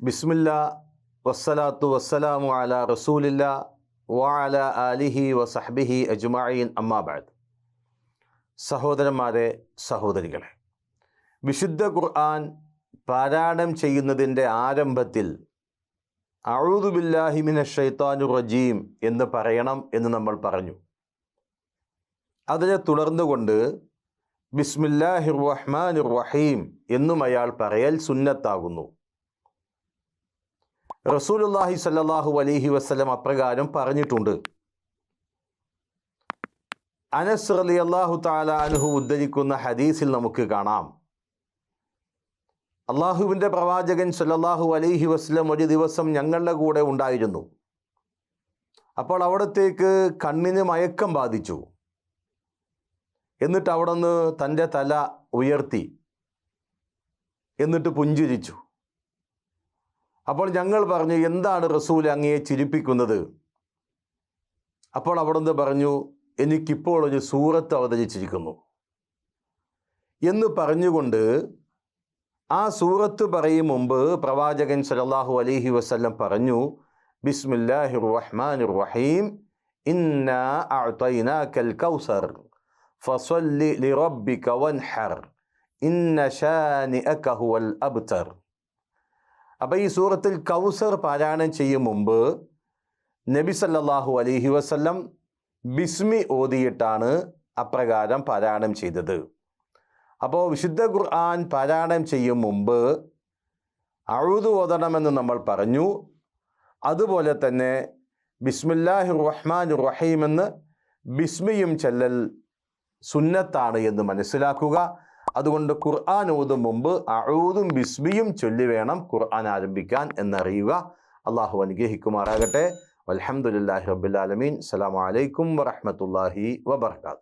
ബിസ്മില്ല വസ്സലാത്തു വസ്സലാമു അല റസൂലില്ല വാല ആലിഹി വസഹബിഹി അജ്മഈൻ. അമ്മാബാദ് സഹോദരന്മാരെ സഹോദരികളെ വിശുദ്ധ ഖുർആൻ പാരായണം ചെയ്യുന്നതിന്റെ ആരംഭത്തിൽ അഴുദുബില്ലാഹിമിന ഷൈത്താനു റജീം എന്ന് പറയണം എന്ന് നമ്മൾ പറഞ്ഞു. അതിനെ തുടർന്നുകൊണ്ട് ബിസ്മില്ലാഹിർ റഹ്മാൻ റഹീം എന്നും അയാൾ പറയൽ സുന്നത്താകുന്നു. റസൂലുല്ലാഹി സല്ലാഹു അലഹി വസ്ലം അപ്രകാരം പറഞ്ഞിട്ടുണ്ട്. അനസ് അലി അള്ളാഹു താല അനുഹു ഉദ്ധരിക്കുന്ന ഹദീസിൽ നമുക്ക് കാണാം. അള്ളാഹുവിന്റെ പ്രവാചകൻ സല്ലാഹു അലൈഹി വസ്ലം ഒരു ദിവസം ഞങ്ങളുടെ കൂടെ ഉണ്ടായിരുന്നു. അപ്പോൾ അവിടത്തേക്ക് കണ്ണിന് മയക്കം ബാധിച്ചു. എന്നിട്ട് അവിടെ നിന്ന് തന്റെ തല ഉയർത്തി. എന്നിട്ട് പുഞ്ചിരിച്ചു. അപ്പോൾ ഞങ്ങൾ പറഞ്ഞു എന്താണ് റസൂൽ അങ്ങയെ ചിരിപ്പിക്കുന്നത്? അപ്പോൾ അവിടുന്ന് പറഞ്ഞു എനിക്കിപ്പോൾ ഒരു സൂറത്ത് അവതരിച്ചിരിക്കുന്നു. എന്ന് പറഞ്ഞുകൊണ്ട് ആ സൂറത്ത് പറയും മുമ്പ് പ്രവാചകൻ സലല്ലാഹു അലഹി വസല്ലം പറഞ്ഞു ബിസ്മില്ലാഹിർ റഹ്മാനിർ റഹീം ഇന്നാ കൗസർ ഫസ്വല്ലി വൻഹർ ഇന്ന ഷാനിഅക ഹുവൽ അബ്തർ. അപ്പോൾ ഈ സൂറത്തിൽ കൗസർ പാരായണം ചെയ്യും മുമ്പ് നബി സല്ലാഹു അലഹി വസ്ല്ലം ബിസ്മി ഓതിയിട്ടാണ് അപ്രകാരം പാരായണം ചെയ്തത്. അപ്പോൾ വിശുദ്ധ ഖുർആൻ പാരായണം ചെയ്യും മുമ്പ് അഴുതു ഓതണമെന്ന് നമ്മൾ പറഞ്ഞു. അതുപോലെ തന്നെ ബിസ്മില്ലാഹി റഹ്മാൻ റഹീം എന്ന് ബിസ്മിയും ചെല്ലൽ സുന്നത്താണ് എന്ന് മനസ്സിലാക്കുക. അതുകൊണ്ട് ഖുർആൻ ഓതും മുമ്പ് അഴൂതും ബിസ്മിയും ചൊല്ലി വേണം ഖുർആൻ ആരംഭിക്കാൻ എന്നറിയുക. അള്ളാഹു അനുഗ്രഹിക്കുമാറാകട്ടെ. അലഹമുല്ലാഹി റബുലാലമീൻ അസ്സാം വലൈക്കും വറഹമത്തല്ലാഹി വബർക്കാത്തു.